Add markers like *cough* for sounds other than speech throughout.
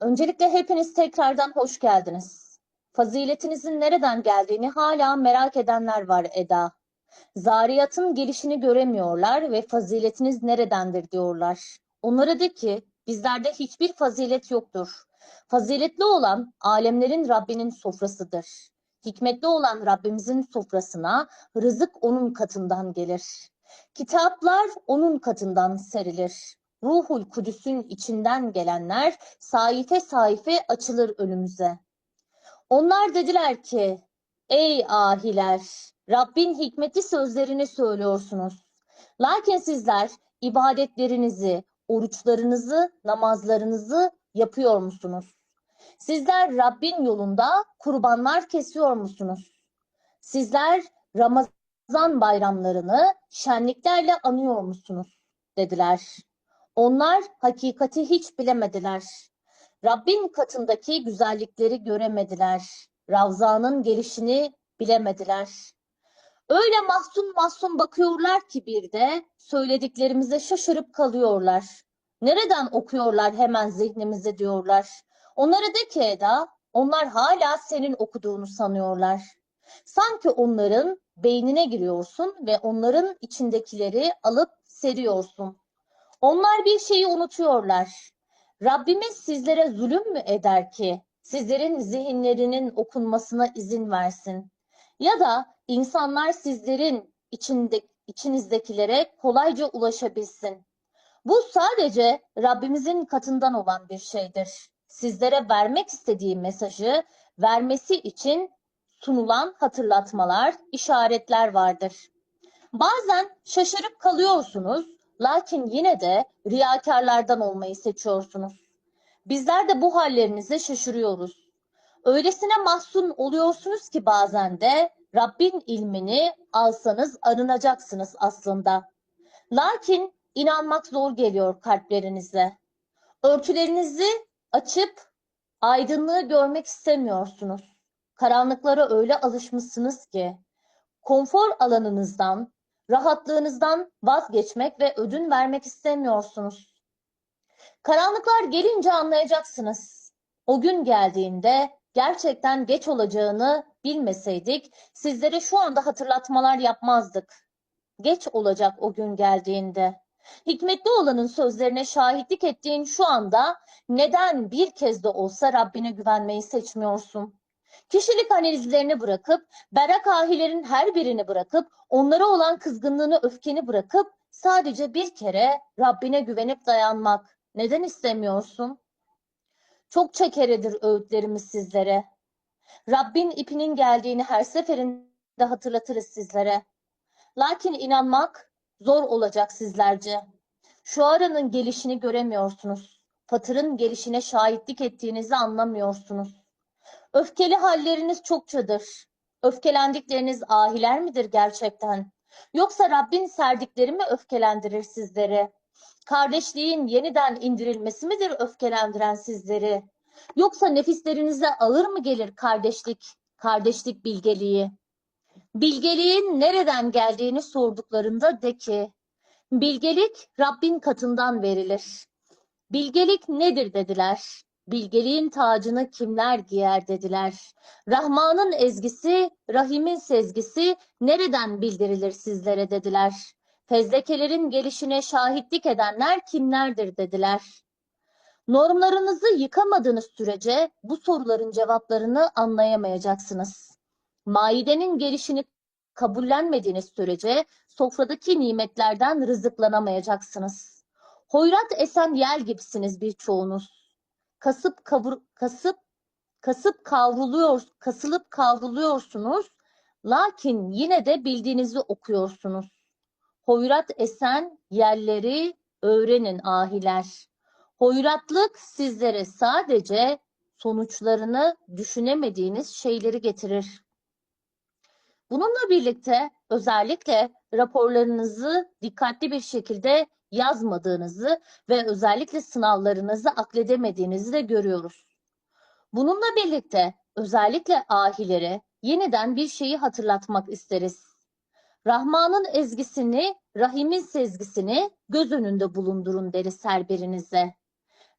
Öncelikle hepiniz tekrardan hoş geldiniz. Faziletinizin nereden geldiğini hala merak edenler var Eda. Zariyatın gelişini göremiyorlar ve faziletiniz neredendir diyorlar. Onlara de ki bizlerde hiçbir fazilet yoktur. Faziletli olan alemlerin Rabbinin sofrasıdır. Hikmetli olan Rabbimizin sofrasına rızık onun katından gelir. Kitaplar onun katından serilir. Ruhul Kudüs'ün içinden gelenler sayfe sayfe açılır önümüze. Onlar dediler ki, ey ahiler, Rabbin hikmetli sözlerini söylüyorsunuz. Lakin sizler ibadetlerinizi, oruçlarınızı, namazlarınızı yapıyor musunuz? Sizler Rabbin yolunda kurbanlar kesiyor musunuz? Sizler Ramazan bayramlarını şenliklerle anıyor musunuz? dediler. Onlar hakikati hiç bilemediler. Rabbin katındaki güzellikleri göremediler. Ravzanın gelişini bilemediler. Öyle mahzun mahzun bakıyorlar ki bir de söylediklerimize şaşırıp kalıyorlar. Nereden okuyorlar hemen zihnimize diyorlar. Onlara de ki Eda, onlar hala senin okuduğunu sanıyorlar. Sanki onların beynine giriyorsun ve onların içindekileri alıp seriyorsun. Onlar bir şeyi unutuyorlar. Rabbimiz sizlere zulüm mü eder ki sizlerin zihinlerinin okunmasına izin versin? Ya da insanlar sizlerin içinde, içinizdekilere kolayca ulaşabilsin. Bu sadece Rabbimizin katından olan bir şeydir. Sizlere vermek istediği mesajı vermesi için sunulan hatırlatmalar, işaretler vardır. Bazen şaşırıp kalıyorsunuz Lakin yine de riyakarlardan olmayı seçiyorsunuz. Bizler de bu hallerinize şaşırıyoruz. Öylesine mahzun oluyorsunuz ki bazen de Rabbin ilmini alsanız arınacaksınız aslında. Lakin inanmak zor geliyor kalplerinize. Örtülerinizi açıp aydınlığı görmek istemiyorsunuz. Karanlıklara öyle alışmışsınız ki konfor alanınızdan, rahatlığınızdan vazgeçmek ve ödün vermek istemiyorsunuz. Karanlıklar gelince anlayacaksınız. O gün geldiğinde gerçekten geç olacağını bilmeseydik sizlere şu anda hatırlatmalar yapmazdık. Geç olacak o gün geldiğinde. Hikmetli olanın sözlerine şahitlik ettiğin şu anda neden bir kez de olsa Rabbine güvenmeyi seçmiyorsun? Kişilik analizlerini bırakıp, berrak ahilerin her birini bırakıp, onlara olan kızgınlığını, öfkeni bırakıp sadece bir kere Rabbine güvenip dayanmak. Neden istemiyorsun? Çok keredir öğütlerimiz sizlere. Rabbin ipinin geldiğini her seferinde hatırlatırız sizlere. Lakin inanmak zor olacak sizlerce. Şu aranın gelişini göremiyorsunuz. Fatırın gelişine şahitlik ettiğinizi anlamıyorsunuz. Öfkeli halleriniz çokçadır. Öfkelendikleriniz ahiler midir gerçekten? Yoksa Rabbin serdikleri mi öfkelendirir sizleri? Kardeşliğin yeniden indirilmesi midir öfkelendiren sizleri? Yoksa nefislerinize ağır mı gelir kardeşlik, kardeşlik bilgeliği? Bilgeliğin nereden geldiğini sorduklarında de ki, bilgelik Rabbin katından verilir. Bilgelik nedir dediler. Bilgeliğin tacını kimler giyer dediler. Rahman'ın ezgisi, Rahim'in sezgisi nereden bildirilir sizlere dediler. Fezlekelerin gelişine şahitlik edenler kimlerdir dediler. Normlarınızı yıkamadığınız sürece bu soruların cevaplarını anlayamayacaksınız. Maidenin gelişini kabullenmediğiniz sürece sofradaki nimetlerden rızıklanamayacaksınız. Hoyrat esen yel gibisiniz birçoğunuz kasıp kavur, kasıp kasıp kavruluyor, kasılıp kavruluyorsunuz. Lakin yine de bildiğinizi okuyorsunuz. Hoyrat esen yerleri öğrenin ahiler. Hoyratlık sizlere sadece sonuçlarını düşünemediğiniz şeyleri getirir. Bununla birlikte özellikle raporlarınızı dikkatli bir şekilde yazmadığınızı ve özellikle sınavlarınızı akledemediğinizi de görüyoruz. Bununla birlikte özellikle ahilere yeniden bir şeyi hatırlatmak isteriz. Rahman'ın ezgisini, Rahim'in sezgisini göz önünde bulundurun deriz her birinize.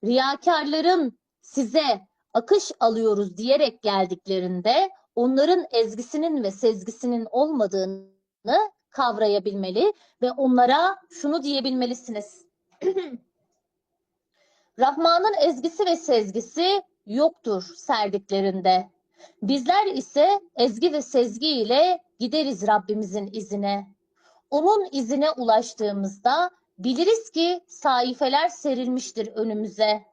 Riyakarların size akış alıyoruz diyerek geldiklerinde onların ezgisinin ve sezgisinin olmadığını kavrayabilmeli ve onlara şunu diyebilmelisiniz. *clears throat* Rahman'ın ezgisi ve sezgisi yoktur serdiklerinde. Bizler ise ezgi ve sezgi ile gideriz Rabbimizin izine. Onun izine ulaştığımızda biliriz ki sayfeler serilmiştir önümüze.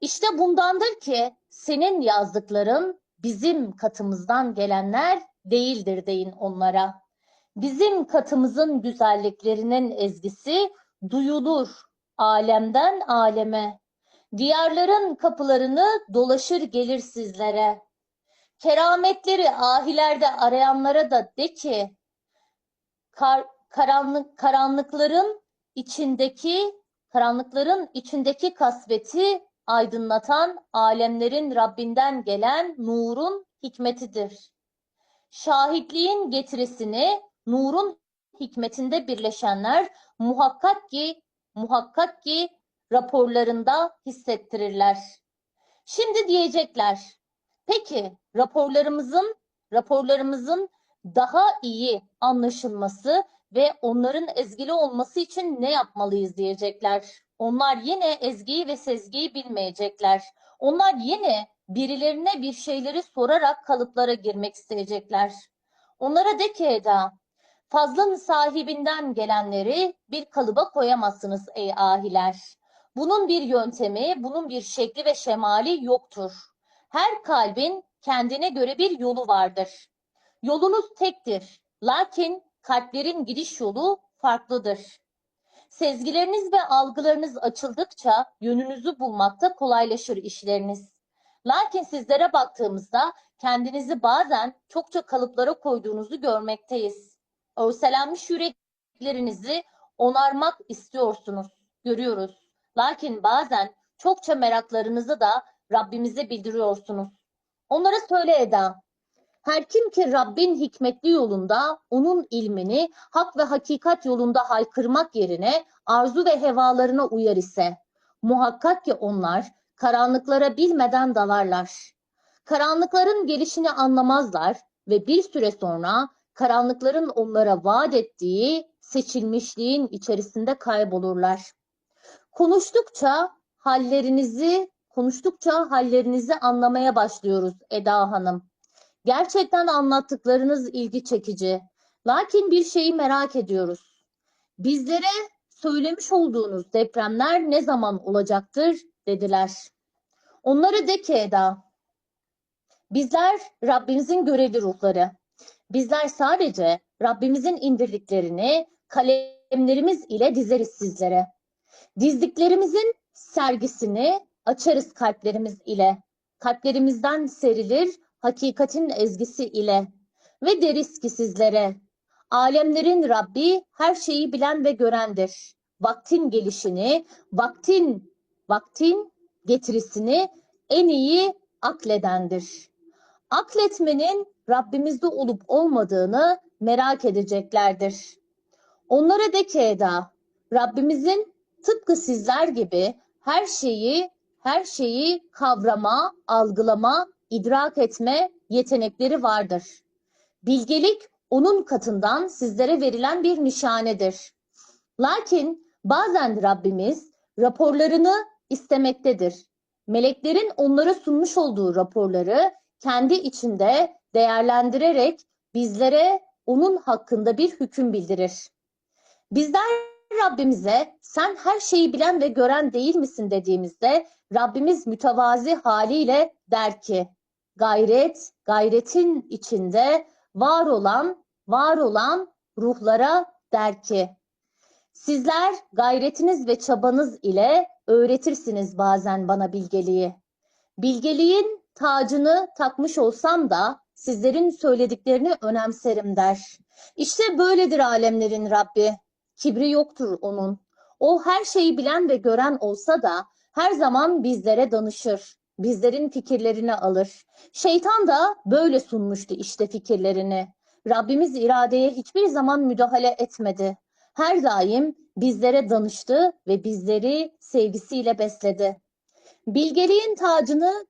İşte bundandır ki senin yazdıkların bizim katımızdan gelenler değildir deyin onlara. Bizim katımızın güzelliklerinin ezgisi duyulur alemden aleme. Diyarların kapılarını dolaşır gelir sizlere. Kerametleri ahilerde arayanlara da de ki kar, karanlık karanlıkların içindeki karanlıkların içindeki kasveti aydınlatan alemlerin Rabbinden gelen nurun hikmetidir. Şahitliğin getirisini nurun hikmetinde birleşenler muhakkak ki muhakkak ki raporlarında hissettirirler. Şimdi diyecekler. Peki raporlarımızın raporlarımızın daha iyi anlaşılması ve onların ezgili olması için ne yapmalıyız diyecekler. Onlar yine ezgiyi ve sezgiyi bilmeyecekler. Onlar yine birilerine bir şeyleri sorarak kalıplara girmek isteyecekler. Onlara de ki Eda, fazlın sahibinden gelenleri bir kalıba koyamazsınız ey ahiler. Bunun bir yöntemi, bunun bir şekli ve şemali yoktur. Her kalbin kendine göre bir yolu vardır. Yolunuz tektir. Lakin kalplerin gidiş yolu farklıdır. Sezgileriniz ve algılarınız açıldıkça yönünüzü bulmakta kolaylaşır işleriniz. Lakin sizlere baktığımızda kendinizi bazen çokça kalıplara koyduğunuzu görmekteyiz. Örselenmiş yüreklerinizi onarmak istiyorsunuz, görüyoruz. Lakin bazen çokça meraklarınızı da Rabbimize bildiriyorsunuz. Onlara söyle Eda, her kim ki Rabbin hikmetli yolunda onun ilmini hak ve hakikat yolunda haykırmak yerine arzu ve hevalarına uyar ise muhakkak ki onlar karanlıklara bilmeden dalarlar. Karanlıkların gelişini anlamazlar ve bir süre sonra karanlıkların onlara vaat ettiği seçilmişliğin içerisinde kaybolurlar. Konuştukça hallerinizi konuştukça hallerinizi anlamaya başlıyoruz Eda Hanım. Gerçekten anlattıklarınız ilgi çekici. Lakin bir şeyi merak ediyoruz. Bizlere söylemiş olduğunuz depremler ne zaman olacaktır dediler. Onları de ki Eda, bizler Rabbimizin görevli ruhları. Bizler sadece Rabbimizin indirdiklerini kalemlerimiz ile dizeriz sizlere. Dizdiklerimizin sergisini açarız kalplerimiz ile. Kalplerimizden serilir hakikatin ezgisi ile ve deriz ki sizlere alemlerin Rabbi her şeyi bilen ve görendir. Vaktin gelişini, vaktin vaktin getirisini en iyi akledendir. Akletmenin Rabbimizde olup olmadığını merak edeceklerdir. Onlara de ki Eda, Rabbimizin tıpkı sizler gibi her şeyi her şeyi kavrama, algılama, idrak etme yetenekleri vardır. Bilgelik onun katından sizlere verilen bir nişanedir. Lakin bazen Rabbimiz raporlarını istemektedir. Meleklerin onlara sunmuş olduğu raporları kendi içinde değerlendirerek bizlere onun hakkında bir hüküm bildirir. Bizler Rabbimize sen her şeyi bilen ve gören değil misin dediğimizde Rabbimiz mütevazi haliyle der ki gayret, gayretin içinde var olan, var olan ruhlara der ki sizler gayretiniz ve çabanız ile öğretirsiniz bazen bana bilgeliği. Bilgeliğin tacını takmış olsam da sizlerin söylediklerini önemserim der. İşte böyledir alemlerin Rabbi. Kibri yoktur onun. O her şeyi bilen ve gören olsa da her zaman bizlere danışır. Bizlerin fikirlerini alır. Şeytan da böyle sunmuştu işte fikirlerini. Rabbimiz iradeye hiçbir zaman müdahale etmedi. Her daim bizlere danıştı ve bizleri sevgisiyle besledi. Bilgeliğin tacını